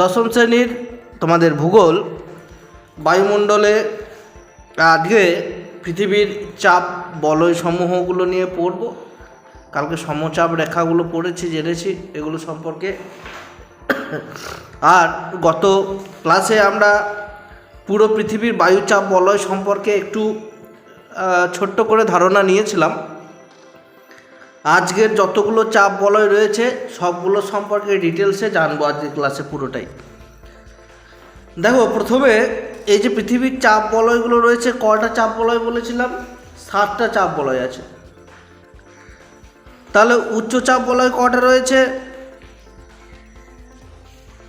দশম শ্রেণির তোমাদের ভূগোল বায়ুমণ্ডলে আজকে পৃথিবীর চাপ বলয় সমূহগুলো নিয়ে পড়ব। কালকে সমচাপ রেখাগুলো পড়েছি, জেনেছি, এগুলো সম্পর্কে। আর গত ক্লাসে আমরা পুরো পৃথিবীর বায়ুচাপ বলয় সম্পর্কে একটু ছোট্ট করে ধারণা নিয়েছিলাম। আজকের যতগুলো চাপ বলয় রয়েছে, সবগুলো সম্পর্কে ডিটেলসে জানব আজকের ক্লাসে পুরোটাই। দেখো, প্রথমে এই যে পৃথিবীর চাপ বলয়গুলো রয়েছে, কয়টা চাপ বলয় বলেছিলাম? সাতটা চাপ বলয় আছে। তাহলে উচ্চ চাপ বলয় কটা রয়েছে?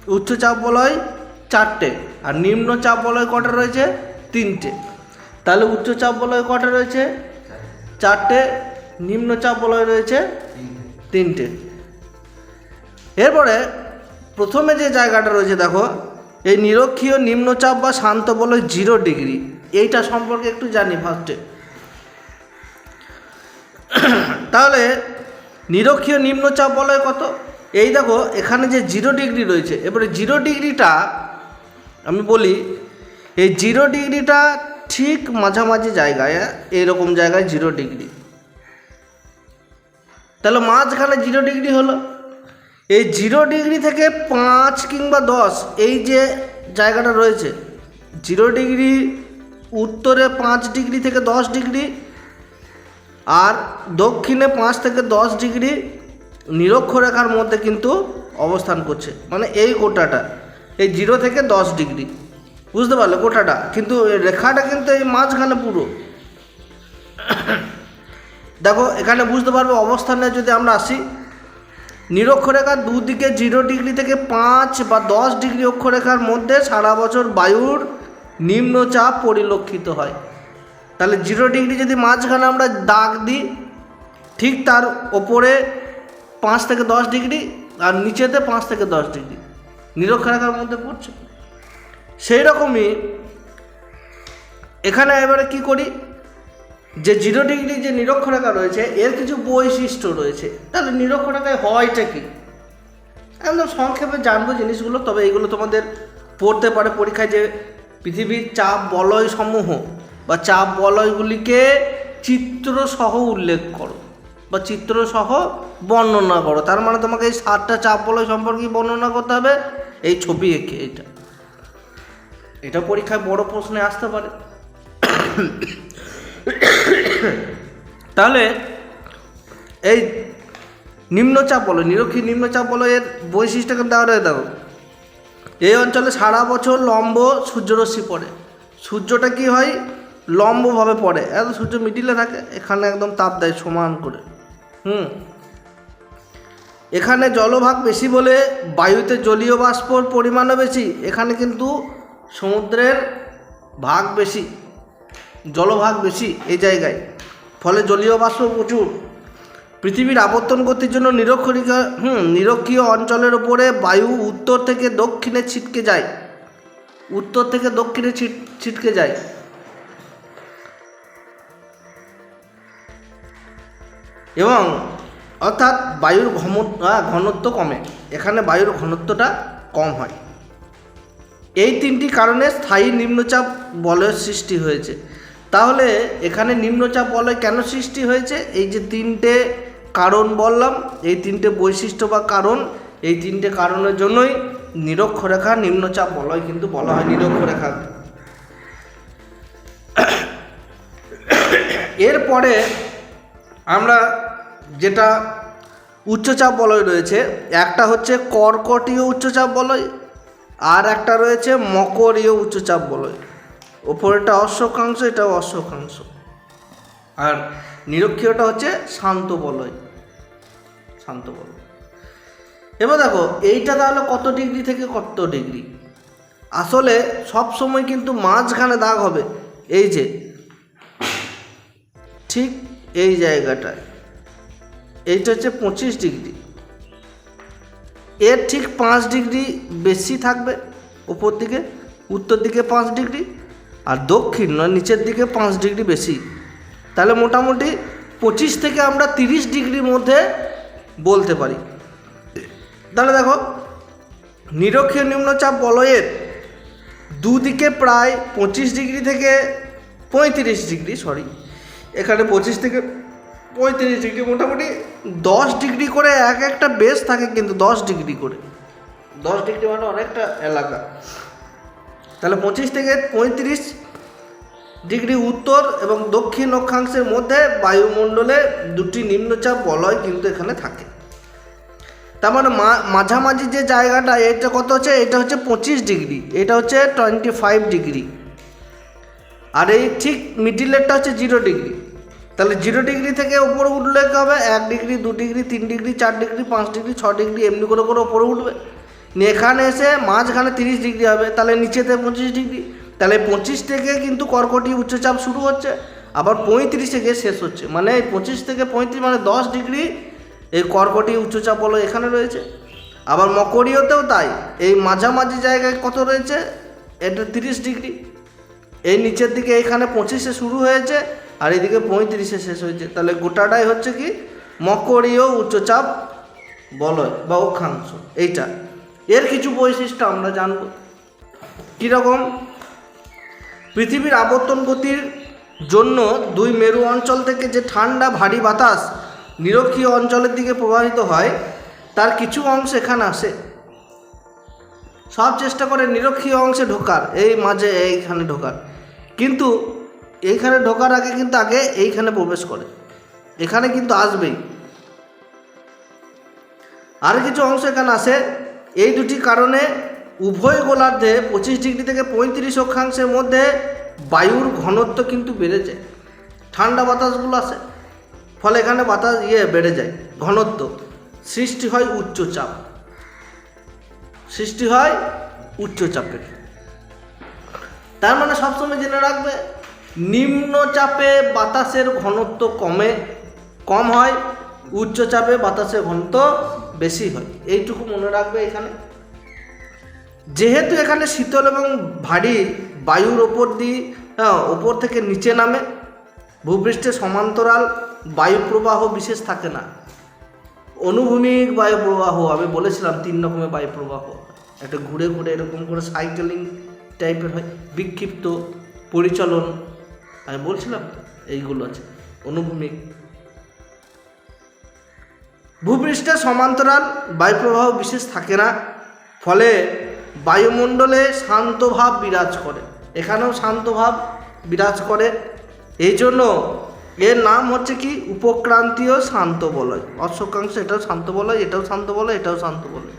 উচ্চ চাপ বলয় চারটে, আর নিম্ন চাপ বলয় কটা রয়েছে? তিনটে। তাহলে উচ্চ চাপ বলয় কটা রয়েছে? চারটে। নিম্ন চাপ বলয় রয়েছে তিনটে। এরপরে প্রথমে যে জায়গাটা রয়েছে, দেখো, এই নিরক্ষীয় নিম্নচাপ বা শান্ত বলয় জিরো ডিগ্রি এইটা সম্পর্কে একটু জানি ফার্স্টে তাহলে নিরক্ষীয় নিম্নচাপ বলয় কত? এই দেখো, এখানে যে জিরো ডিগ্রি রয়েছে, এবারে জিরো ডিগ্রিটা আমি বলি, এই জিরো ডিগ্রিটা ঠিক মাঝামাঝি জায়গায়? এইরকম জায়গায় জিরো ডিগ্রি তাহলে মাঝখানে জিরো ডিগ্রি হলো। এই জিরো ডিগ্রি থেকে পাঁচ কিংবা দশ, এই যে জায়গাটা রয়েছে, জিরো ডিগ্রি উত্তরে পাঁচ ডিগ্রি থেকে দশ ডিগ্রি আর দক্ষিণে পাঁচ থেকে দশ ডিগ্রি নিরক্ষরেখার মধ্যে কিন্তু অবস্থান করছে মানে এই গোটাটা এই জিরো থেকে দশ ডিগ্রি। বুঝতে পারলে গোটাটা কিন্তু রেখাটা কিন্তু এই মাঝখানে পুরো। দেখো, এখানে বুঝতে পারবে অবস্থানে যদি আমরা আসি, নিরক্ষরেখার দুদিকে জিরো ডিগ্রি থেকে পাঁচ বা দশ ডিগ্রি অক্ষরেখার মধ্যে সারা বছর বায়ুর নিম্নচাপ পরিলক্ষিত হয়। তাহলে জিরো ডিগ্রি যদি মাঝখানে আমরা দাগ দিই, ঠিক তার ওপরে পাঁচ থেকে দশ ডিগ্রি আর নিচেতে পাঁচ থেকে দশ ডিগ্রি নিরক্ষরেখার মধ্যে পড়ছে। সেই রকমই এখানে এবারে কি করি? যে জিরো ডিগ্রি যে নিরক্ষরেখা রয়েছে, এর কিছু বৈশিষ্ট্য রয়েছে। তাহলে নিরক্ষরেখায় হয়টা কি? একদম সংক্ষেপে জানব জিনিসগুলো, তবে এইগুলো তোমাদের পড়তে পারে পরীক্ষায় যে পৃথিবীর চাপ বলয় সমূহ বা চাপ বলয়গুলিকে চিত্রসহ উল্লেখ করো বা চিত্রসহ বর্ণনা করো। তার মানে তোমাকে এই সাতটা চাপ বলয় সম্পর্কে বর্ণনা করতে হবে, এই ছবি এঁকে এটা। এটা পরীক্ষায় বড় প্রশ্নে আসতে পারে। তাহলে এই নিম্নচাপ বলো নিরক্ষী নিম্নচাপ বলো এর বৈশিষ্ট্যকে রয়ে দেখো। এই অঞ্চলে সারা বছর লম্ব সূর্যরশ্মি পড়ে। সূর্যটা কি হয়? লম্বভাবে পড়ে। এত সূর্য মিডিলে থাকে, এখানে একদম তাপ দেয় সমান করে। হুম। এখানে জলভাগ বেশি বলে বায়ুতে জলীয় বাষ্পর পরিমাণও বেশি। এখানে কিন্তু সমুদ্রের ভাগ বেশি। জলভাগ বেশি এই জায়গায়। ফলে জলীয় বাষ্প প্রচুর। পৃথিবীর আবর্তন গতির জন্য নিরক্ষরিকা, হুম, নিরক্ষীয় অঞ্চলের ওপরে বায়ু উত্তর থেকে দক্ষিণে ছিটকে যায়। উত্তর থেকে দক্ষিণে ছিট, ছিটকে যায়। এবং অর্থাৎ বায়ুর ঘম ঘনত্ব কমে। এখানে বায়ুর ঘনত্বটা কম হয়। এই তিনটি কারণে স্থায়ী নিম্নচাপ বলয়ের সৃষ্টি হয়েছে। তাহলে এখানে নিম্নচাপ বলয় কেন সৃষ্টি হয়েছে? এই যে তিনটে কারণ বললাম, এই তিনটে বৈশিষ্ট্য বা কারণ, এই তিনটে কারণের জন্যই নিরক্ষরেখা নিম্নচাপ বলয় কিন্তু বলা হয় নিরক্ষরেখা। এরপরে আমরা যেটা উচ্চচাপ বলয় রয়েছে, একটা হচ্ছে কর্কটীয় উচ্চচাপ বলয়, আর একটা রয়েছে মকরীয় উচ্চচাপ বলয়। ওপরেরটা অশ্বকাংশ এটা অশ্বকাংশ। আর নিরক্ষীয়টা হচ্ছে শান্ত বলয়। শান্ত বলয়। এবার দেখো, এইটা তাহলে কত ডিগ্রি থেকে কত ডিগ্রি? আসলে সব সময় কিন্তু মাঝখানে দাগ হবে। এই যে, ঠিক এই জায়গাটায়। এইটা হচ্ছে পঁচিশ ডিগ্রি। এর ঠিক পাঁচ ডিগ্রি বেশি থাকবে উপর দিকে, উত্তর দিকে পাঁচ ডিগ্রি আর দক্ষিণ নয়, নিচের দিকে পাঁচ ডিগ্রি বেশি। তাহলে মোটামুটি পঁচিশ থেকে আমরা তিরিশ ডিগ্রির মধ্যে বলতে পারি। তাহলে দেখো, নিরক্ষীয় নিম্নচাপ বলয়ের দুদিকে প্রায় পঁচিশ ডিগ্রি থেকে পঁয়ত্রিশ ডিগ্রি সরি এখানে পঁচিশ থেকে পঁয়ত্রিশ ডিগ্রি, মোটামুটি দশ ডিগ্রি করে এক একটা বেস থাকে কিন্তু দশ ডিগ্রি করে। দশ ডিগ্রি মানে অনেকটা এলাকা। তাহলে পঁচিশ থেকে পঁয়ত্রিশ ডিগ্রি উত্তর এবং দক্ষিণ অক্ষাংশের মধ্যে বায়ুমণ্ডলে দুটি নিম্নচাপ বলয় কিন্তু এখানে থাকে। তার মানে মাঝামাঝি যে জায়গাটা, এটা কত হচ্ছে? এটা হচ্ছে পঁচিশ ডিগ্রি, এটা হচ্ছে টোয়েন্টি ফাইভ ডিগ্রি। আর এই ঠিক মিডিলেরটা হচ্ছে জিরো ডিগ্রি। তাহলে জিরো ডিগ্রি থেকে উপরে উঠলে হবে এক ডিগ্রি, দু ডিগ্রি, তিন ডিগ্রি, চার ডিগ্রি, পাঁচ ডিগ্রি, ছ ডিগ্রি, এমনি করে করে উপরে উঠবে। এখানে এসে মাঝখানে তিরিশ ডিগ্রি হবে, তাহলে নিচেতে পঁচিশ ডিগ্রি। তাহলে পঁচিশ থেকে কিন্তু কর্কটি উচ্চচাপ শুরু হচ্ছে, আবার পঁয়ত্রিশে গিয়ে শেষ হচ্ছে। মানে পঁচিশ থেকে পঁয়ত্রিশ মানে দশ ডিগ্রি এই কর্কটি উচ্চচাপ বলো এখানে রয়েছে। আবার মকরীয়তেও তাই, এই মাঝামাঝি জায়গায় কত রয়েছে? এটা তিরিশ ডিগ্রি। এই নিচের দিকে এখানে পঁচিশে শুরু হয়েছে, আর এদিকে পঁয়ত্রিশে শেষ হয়েছে। তাহলে গোটাটাই হচ্ছে কি মকরীয় উচ্চচাপ বলয় বা অক্ষাংশ, এইটা। এর কিছু বৈশিষ্ট্য আমরা জানব। কীরকম? পৃথিবীর আবর্তন গতির জন্য দুই মেরু অঞ্চল থেকে যে ঠান্ডা, ভারী বাতাস নিরক্ষীয় অঞ্চলের দিকে প্রবাহিত হয়, তার কিছু অংশ এখানে আসে। সব চেষ্টা করে নিরক্ষীয় অংশে ঢোকার, এই মাঝে এইখানে ঢোকার। কিন্তু এইখানে ঢোকার আগে কিন্তু আগে এইখানে প্রবেশ করে। এখানে কিন্তু আসবেই। আর কিছু অংশ এখানে আসে এই দুটি কারণে উভয় গোলার্ধে পঁচিশ ডিগ্রি থেকে পঁয়ত্রিশ অক্ষাংশের মধ্যে বায়ুর ঘনত্ব কিন্তু বেড়ে যায়। ঠান্ডা বাতাসগুলো আসে, ফলে এখানে বাতাস ইয়ে বেড়ে যায়, ঘনত্ব। সৃষ্টি হয় উচ্চচাপ সৃষ্টি হয় উচ্চচাপের তার মানে সবসময় জেনে রাখবে নিম্নচাপে বাতাসের ঘনত্ব কমে, কম হয় উচ্চচাপে বাতাসের ঘনত্ব বেশি হয়। এইটুকু মনে রাখবে এখানে। যেহেতু এখানে শীতল এবং ভারী বায়ুর ওপর দিয়ে হ্যাঁ ওপর থেকে নিচে নামে ভূপৃষ্ঠে সমান্তরাল বায়ু প্রবাহ বিশেষ থাকে না। অনুভূমিক বায়ু প্রবাহ আমি বলেছিলাম তিন রকমের বায়ু প্রবাহ একটা ঘুরে ঘুরে এরকম করে সাইকেলিং টাইপের হয়, বিক্ষিপ্ত পরিচলন, আমি বলছিলাম এইগুলো আছে। অনুভূমিক ভূপৃষ্ঠে সমান্তরাল বায়ুপ্রবাহ বিশেষ থাকে না, ফলে বায়ুমণ্ডলে শান্ত ভাব বিরাজ করে। এখানেও শান্তভাব বিরাজ করে। এই জন্য এর নাম হচ্ছে কি? উপক্রান্তীয় শান্ত বলয়। অশোকাংশ এটাও শান্ত বলয়, এটাও শান্ত বলয়, এটাও শান্ত বলয়।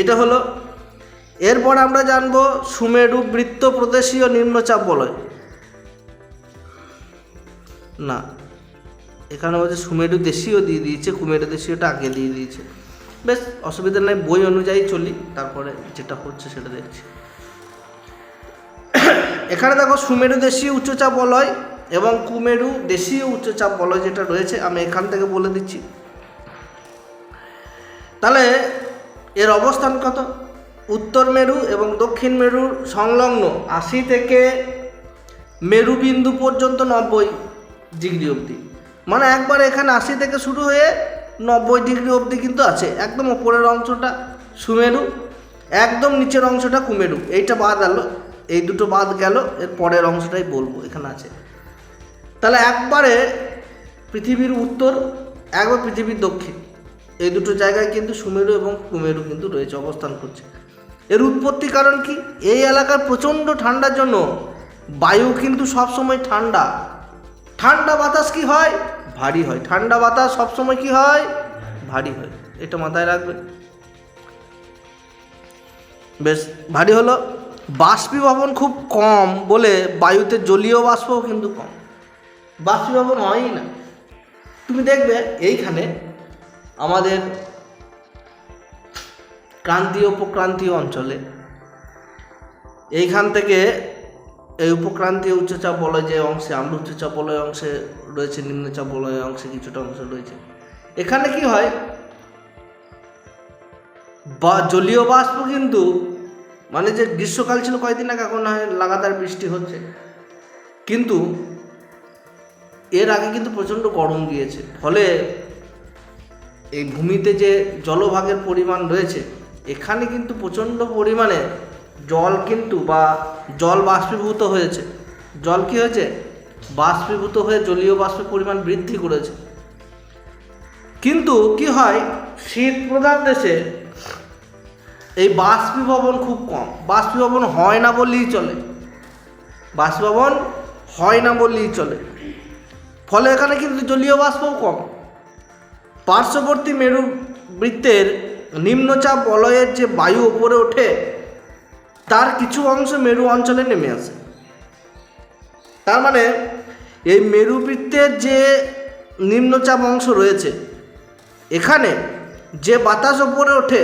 এটা হলো, এরপর আমরা জানব সুমেরু বৃত্ত প্রদেশীয় নিম্নচাপ বলয়। না এখানে হচ্ছে সুমেরু দেশীয় দিয়ে দিয়েছে, কুমেরু দেশীয়টা আগে দিয়ে দিয়েছে। বেশ, অসুবিধা নেই, বই অনুযায়ী চলি, তারপরে যেটা হচ্ছে সেটা দেখছি। এখানে দেখো সুমেরু দেশীয় উচ্চচাপ বলয় এবং কুমেরু দেশীয় উচ্চচাপ বলয় যেটা রয়েছে, আমি এখান থেকে বলে দিচ্ছি। তাহলে, এর অবস্থান কত? উত্তর মেরু এবং দক্ষিণ মেরুর সংলগ্ন আশি থেকে মেরুবিন্দু পর্যন্ত নব্বই ডিগ্রি অবধি। মানে একবার এখানে আশি থেকে শুরু হয়ে নব্বই ডিগ্রি অবধি কিন্তু আছে। একদম ওপরের অংশটা সুমেরু, একদম নিচের অংশটা কুমেরু। এইটা বাদ গেল এই দুটো বাদ গেল, এর পরের অংশটাই বলব, এখানে আছে। তাহলে একবারে পৃথিবীর উত্তর, একবার পৃথিবীর দক্ষিণ। এই দুটো জায়গায় কিন্তু সুমেরু এবং কুমেরু কিন্তু রয়েছে, অবস্থান করছে। এর উৎপত্তি কারণ কি? এই এলাকার প্রচণ্ড ঠান্ডার জন্য বায়ু কিন্তু সবসময় ঠান্ডা। ঠান্ডা বাতাস কি হয়? ভারী হয়। ঠান্ডা বাতাস সবসময় কি হয়? ভারী হয়। এটা মাথায় রাখবে। বেশ, ভারী হলো। বাষ্পীভবন খুব কম বলে বায়ুতে জলীয় বাষ্পও কিন্তু কম। বাষ্পীভবন হয়ই না। তুমি দেখবে এইখানে আমাদের ক্রান্তীয়, উপক্রান্তীয় অঞ্চলে এইখান থেকে এই উপক্রান্তীয় উচ্চচাপ বলয় যে অংশে আমরা উচ্চচাপ বলয় অংশে রয়েছে নিম্নচাপ বলয় অংশে কিছুটা অংশ রয়েছে। এখানে কি হয়? বা জলীয় বাষ্প কিন্তু মানে যে গ্রীষ্মকাল ছিল কয়েকদিন আগে, এখন হয় লাগাতার বৃষ্টি হচ্ছে। কিন্তু এর আগে কিন্তু প্রচণ্ড গরম গিয়েছে। ফলে এই ভূমিতে যে জলভাগের পরিমাণ রয়েছে, এখানে কিন্তু প্রচণ্ড পরিমাণে জল কিন্তু বা জল বাষ্পীভূত হয়েছে। জল কি হয়েছে? বাষ্পীভূত হয়ে জলীয় বাষ্পের পরিমাণ বৃদ্ধি করেছে। কিন্তু কি হয়? শীত প্রধান দেশে এই বাষ্পীভবন খুব কম। বাষ্পীভবন হয় না বললেই চলে। বাষ্পীভবন হয় না বললেই চলে। ফলে এখানে কিন্তু জলীয় বাষ্পও কম। পার্শ্ববর্তী মেরু বৃত্তের নিম্নচাপ বলয়ের যে বায়ু ওপরে ওঠে তার কিছু অংশ মেরু অঞ্চলে নেমে আসে। তার মানে এই মেরুবৃত্তের যে নিম্নচাপ অংশ রয়েছে, এখানে যে বাতাস ওপরে ওঠে,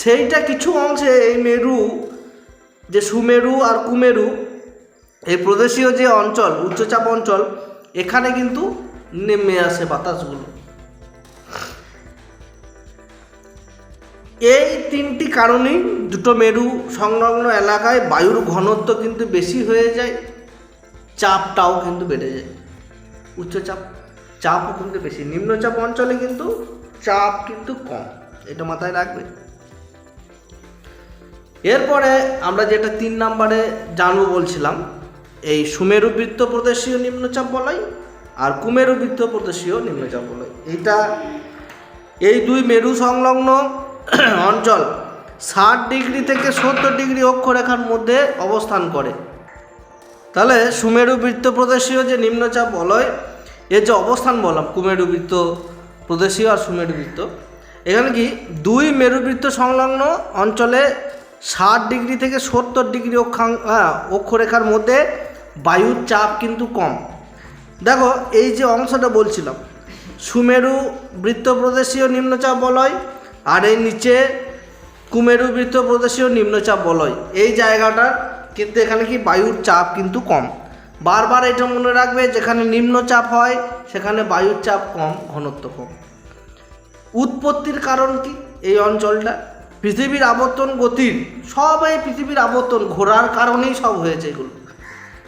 সেইটা কিছু অংশে এই মেরু, যে সুমেরু আর কুমেরু, এই প্রদেশীয় যে অঞ্চল, উচ্চচাপ অঞ্চল, এখানে কিন্তু নেমে আসে বাতাসগুলো। এই তিনটি কারণেই দুটো মেরু সংলগ্ন এলাকায় বায়ুর ঘনত্ব কিন্তু বেশি হয়ে যায়, চাপটাও কিন্তু বেড়ে যায়। উচ্চচাপ চাপও কিন্তু বেশি, নিম্নচাপ অঞ্চলে কিন্তু চাপ কিন্তু কম, এটা মাথায় রাখবে। এরপরে আমরা যেটা তিন নম্বরে জানব বলছিলাম, এই সুমেরু বৃত্ত প্রদেশীয় নিম্নচাপ বলয় আর কুমেরু বৃত্ত প্রদেশীয় নিম্নচাপ বলয়। এটা এই দুই মেরু সংলগ্ন অঞ্চল ষাট ডিগ্রি থেকে সত্তর ডিগ্রি অক্ষরেখার মধ্যে অবস্থান করে। তাহলে সুমেরু বৃত্ত প্রদেশীয় যে নিম্নচাপ বলয়, এর যে অবস্থান বললাম, কুমেরু বৃত্ত প্রদেশীয় আর সুমেরু বৃত্ত, এখানে কি দুই মেরুবৃত্ত সংলগ্ন অঞ্চলে ষাট ডিগ্রি থেকে সত্তর ডিগ্রি অক্ষাং অক্ষরেখার মধ্যে বায়ুর চাপ কিন্তু কম। দেখো, এই যে অংশটা বলছিলাম, সুমেরু বৃত্ত প্রদেশীয় নিম্নচাপ বলয় আর এই নিচে কুমেরু বৃত্ত প্রদেশীয় নিম্নচাপ বলয়। এই জায়গাটার কিন্তু এখানে কি বায়ুর চাপ কিন্তু কম। বারবার এটা মনে রাখবে, যেখানে নিম্নচাপ হয়, সেখানে বায়ুর চাপ কম ঘনত্ব কম। উৎপত্তির কারণ কি এই অঞ্চলটা? পৃথিবীর আবর্তন গতির, সব এই পৃথিবীর আবর্তন ঘোরার কারণেই সব হয়েছে এগুলো।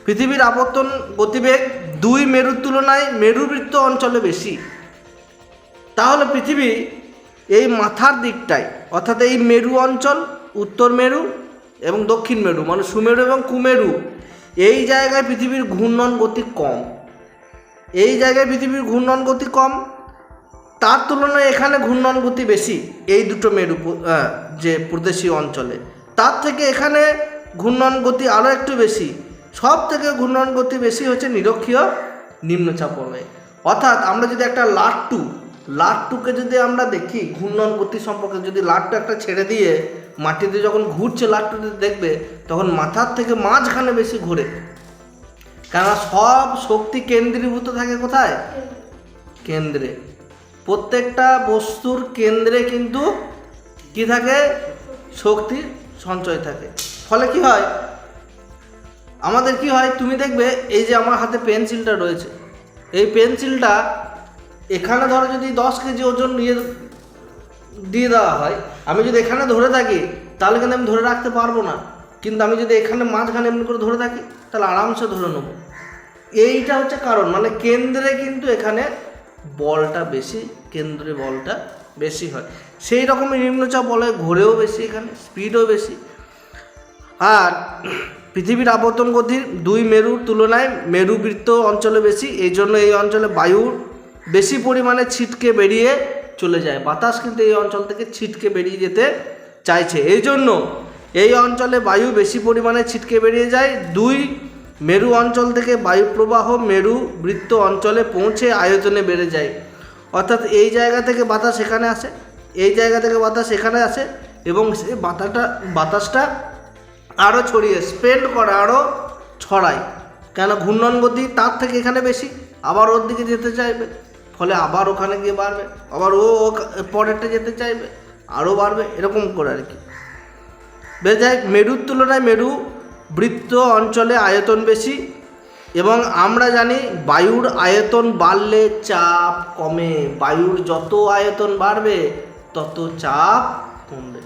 পৃথিবীর আবর্তন গতিবেগ দুই মেরুর তুলনায় মেরুবৃত্ত অঞ্চলে বেশি। তাহলে পৃথিবী এই মাথার দিকটায় অর্থাৎ এই মেরু অঞ্চল, উত্তর মেরু এবং দক্ষিণ মেরু মানে সুমেরু এবং কুমেরু, এই জায়গায় পৃথিবীর ঘূর্ণন গতি কম। এই জায়গায় পৃথিবীর ঘূর্ণন গতি কম, তার তুলনায় এখানে ঘূর্ণন গতি বেশি, এই দুটো মেরু যে প্রদেশীয় অঞ্চলে। তার থেকে এখানে ঘূর্ণন গতি আরও একটু বেশি, সব থেকে ঘূর্ণন গতি বেশি হচ্ছে নিরক্ষীয় নিম্নচাপ অর্থাৎ আমরা যদি একটা লাট্টু লাট্টুকে যদি আমরা দেখি, ঘূর্ণন গতি সম্পর্কে যদি লাট্টু একটা ছেড়ে দিয়ে মাটিতে যখন ঘুরছে লাট্টুতে দেখবে, তখন মাথার থেকে মাঝখানে বেশি ঘোরে। কেননা সব শক্তি কেন্দ্রীভূত থাকে কোথায়? কেন্দ্রে। প্রত্যেকটা বস্তুর কেন্দ্রে কিন্তু কি থাকে? শক্তি সঞ্চয় থাকে। ফলে কি হয়? আমাদের কি হয়? তুমি দেখবে, এই যে আমার হাতে পেন্সিলটা রয়েছে। এই পেন্সিলটা এখানে ধরো যদি দশ কেজি ওজন নিয়ে দিয়ে দেওয়া হয়, আমি যদি এখানে ধরে থাকি, তাহলে কিন্তু আমি ধরে রাখতে পারব না। কিন্তু আমি যদি এখানে মাঝখানে এমনি করে ধরে থাকি, তাহলে আরামসে ধরে নেব। এইটা হচ্ছে কারণ মানে কেন্দ্রে কিন্তু এখানে বলটা বেশি, কেন্দ্রে বলটা বেশি হয়। সেই রকমই নিম্নচাপ বলে ঘোরেও বেশি এখানে, স্পিডও বেশি। আর পৃথিবীর আবর্তন গতির দুই মেরুর তুলনায় মেরুবৃত্ত অঞ্চলে বেশি, এই জন্য এই অঞ্চলে বায়ুর বেশি পরিমাণে ছিটকে বেরিয়ে চলে যায়। বাতাস কিন্তু এই অঞ্চল থেকে ছিটকে বেরিয়ে যেতে চাইছে। এই জন্য এই অঞ্চলে বায়ু বেশি পরিমাণে ছিটকে বেরিয়ে যায়। দুই, মেরু অঞ্চল থেকে বায়ু প্রবাহ মেরু বৃত্ত অঞ্চলে পৌঁছে আয়তনে বেড়ে যায়। অর্থাৎ এই জায়গা থেকে বাতাস এখানে আসে, এই জায়গা থেকে বাতাস এখানে আসে এবং সেই বাতাসটা বাতাসটা আরও ছড়িয়ে স্পেন্ড করে আরও ছড়ায়। কেন? ঘূর্ণন গতি তার থেকে এখানে বেশি, আবার ওর দিকে যেতে চাইবে। ফলে আবার ওখানে গিয়ে বাড়বে, আবার ও পরেরটা যেতে চাইবে, আরও বাড়বে, এরকম করে আর কি। বেড়ে যায় মেরুর তুলনায় মেরু বৃত্ত অঞ্চলে আয়তন বেশি এবং আমরা জানি বায়ুর আয়তন বাড়লে চাপ কমে, বায়ুর যত আয়তন বাড়বে তত চাপ কমবে।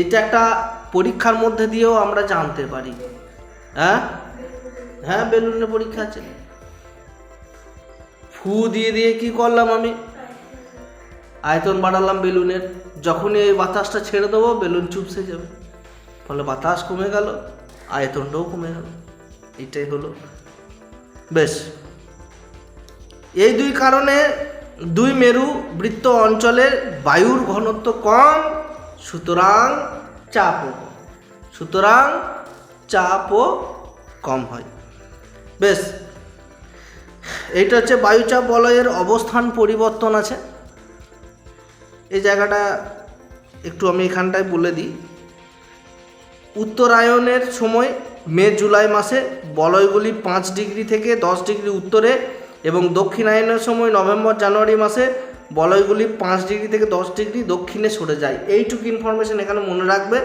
এটা একটা পরীক্ষার মধ্যে দিয়েও আমরা জানতে পারি। হ্যাঁ? হ্যাঁ বেলুনের পরীক্ষা আছে। ফু দিয়ে দিয়ে কি করলাম আমি? আয়তন বাড়ালাম বেলুনের। যখনই এই বাতাসটা ছেড়ে দেবো, বেলুন চুপসে যাবে। ফলে বাতাস কমে গেল, আয়তনটাও কমে গেল। এটাই হলো। বেশ। এই দুই কারণে দুই মেরু বৃত্ত অঞ্চলে বায়ুর ঘনত্ব কম, সুতরাং চাপও সুতরাং চাপও কম হয়। বেশ। এইটা হচ্ছে বায়ুচাপ বলয়ের অবস্থান পরিবর্তন আছে। এই জায়গাটা একটু আমি এখানটায় বলে দিই। উত্তরায়ণের সময় মে, জুলাই মাসে বলয়গুলি পাঁচ ডিগ্রি থেকে দশ ডিগ্রি উত্তরে এবং দক্ষিণায়নের সময় নভেম্বর, জানুয়ারি মাসে বলয়গুলি পাঁচ ডিগ্রি থেকে দশ ডিগ্রি দক্ষিণে সরে যায়। এইটুকু ইনফরমেশন এখানে মনে রাখবে।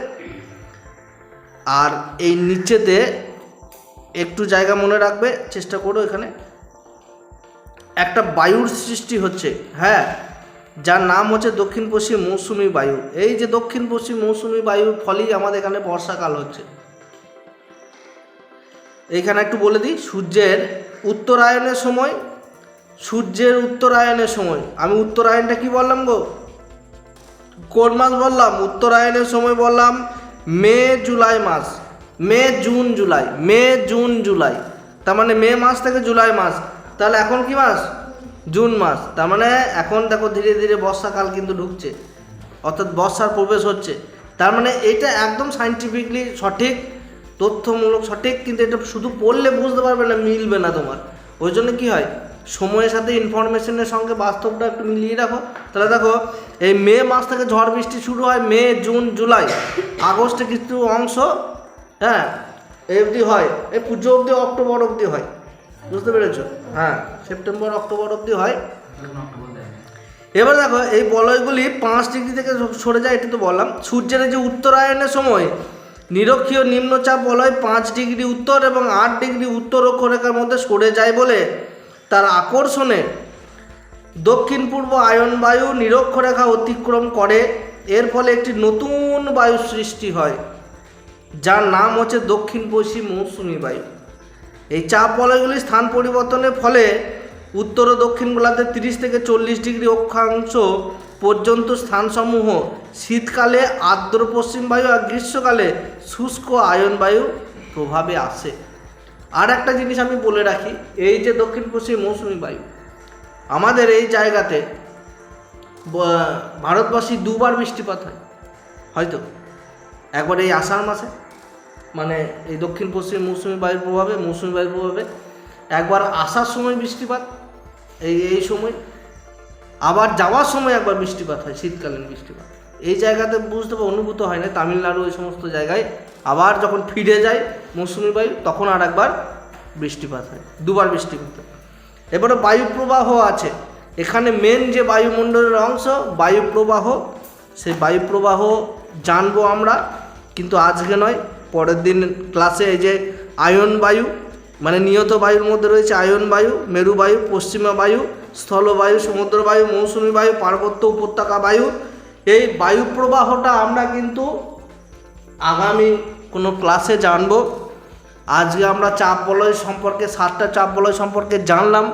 আর এই নিচেতে একটু জায়গা মনে রাখবে। চেষ্টা করো এখানে। একটা বায়ুর সৃষ্টি হচ্ছে হ্যাঁ? যার নাম হচ্ছে দক্ষিণ পশ্চিম মৌসুমি বায়ু। এই যে দক্ষিণ পশ্চিম মৌসুমি বায়ুর ফলেই আমাদের এখানে বর্ষাকাল হচ্ছে। এইখানে একটু বলে দিই, সূর্যের উত্তরায়ণের সময়, সূর্যের উত্তরায়ণের সময়। আমি উত্তরায়ণটা কি বললাম গো? কোন মাস বললাম? উত্তরায়ণের সময় বললাম মে, জুলাই মাস। May, June, July. May, June, July. তার মানে মে মাস থেকে জুলাই মাস। তাহলে এখন কি মাস? জুন মাস। তার মানে এখন দেখো ধীরে ধীরে বর্ষাকাল কিন্তু ঢুকছে। অর্থাৎ বর্ষার প্রবেশ হচ্ছে। তার মানে এটা একদম সাইন্টিফিকলি সঠিক, তথ্যমূলক সঠিক, কিন্তু এটা শুধু পড়লে বুঝতে পারবে না, মিলবে না তোমার। ওই জন্য কী হয়? সময়ের সাথে ইনফরমেশনের সঙ্গে বাস্তবটা একটু মিলিয়ে রাখো। তাহলে দেখো, এই মে মাস থেকে ঝড় বৃষ্টি শুরু হয় মে, জুন, জুলাই। আগস্টে কিছু অংশ হ্যাঁ অবধি হয়। এই পুজো অবধি, অক্টোবর অবধি হয়। বুঝতে পেরেছ? হ্যাঁ সেপ্টেম্বর অক্টোবর অবধি হয়। এবার দেখো এই বলয়গুলি পাঁচ ডিগ্রি থেকে সরে যায় এটা তো বললাম। সূর্যের যে উত্তরায়ণের সময় নিরক্ষীয় নিম্নচাপ বলয় পাঁচ ডিগ্রি উত্তর এবং আট ডিগ্রি উত্তর অক্ষরেখার মধ্যে সরে যায় বলে তার আকর্ষণে দক্ষিণ পূর্ব আয়ন বায়ু নিরক্ষরেখা অতিক্রম করে। এর ফলে একটি নতুন বায়ু সৃষ্টি হয় যার নাম হচ্ছে দক্ষিণ পশ্চিম মৌসুমী বায়ু। এই চাপ বলয়গুলি স্থান পরিবর্তনের ফলে উত্তর ও দক্ষিণ গোলার্ধে তিরিশ থেকে চল্লিশ ডিগ্রি অক্ষাংশ পর্যন্ত স্থানসমূহ শীতকালে, আর্দ্র পশ্চিম বায়ু আর গ্রীষ্মকালে শুষ্ক আয়ন বায়ু প্রভাবে আসে। আর একটা জিনিস আমি বলে রাখি, এই যে দক্ষিণ পশ্চিম মৌসুমী বায়ু, আমাদের এই জায়গাতে ভারতবাসী দুবার বৃষ্টিপাত হয়, হয়তো। একবার এই আষাঢ় মাসে। মানে এই দক্ষিণ পশ্চিম মৌসুমি বায়ুর প্রভাবে, মৌসুমী বায়ুর প্রভাবে একবার আসার সময় বৃষ্টিপাত, এই এই সময়। আবার যাওয়ার সময় একবার বৃষ্টিপাত হয়, শীতকালীন বৃষ্টিপাত। এই জায়গাতে বুঝতে পারো অনুভূত হয় না, তামিলনাড়ু এই সমস্ত জায়গায় আবার যখন ফিরে যায় মৌসুমী বায়ু, তখন আর একবার বৃষ্টিপাত হয়, দুবার বৃষ্টিপাত হয় এবারে বায়ু প্রবাহ আছে, এখানে মেন যে বায়ুমণ্ডলের অংশ, বায়ু প্রবাহ, সেই বায়ু প্রবাহ জানব আমরা, কিন্তু আজকে নয়। পরের দিন ক্লাসে এই যে আয়ন বায়ু মানে নিয়ত বায়ুর মধ্যে রয়েছে আয়ন বায়ু, মেরু বায়ু, পশ্চিমা বায়ু স্থলবায়ু সমুদ্র বায়ু, মৌসুমী বায়ু, পার্বত্য উপত্যকা বায়ু। এই বায়ু প্রবাহটা আমরা কিন্তু আগামী কোনো ক্লাসে জানব। আজকে আমরা চাপ বলয় সম্পর্কে, সাতটা চাপ বলয় সম্পর্কে জানলাম।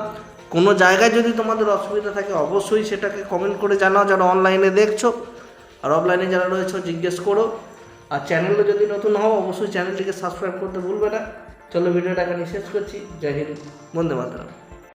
কোনো জায়গায় যদি তোমাদের অসুবিধা থাকে, অবশ্যই সেটাকে কমেন্ট করে জানাও, যারা অনলাইনে দেখছ। আর অফলাইনে যারা রয়েছে, জিজ্ঞেস করো। আর চ্যানেলে যদি নতুন হও, অবশ্যই চ্যানেলটিকে সাবস্ক্রাইব করতে ভুলবে না। চলো ভিডিওটা এখানে শেষ করছি। জয় হিন্দ, বন্দে মাতরম।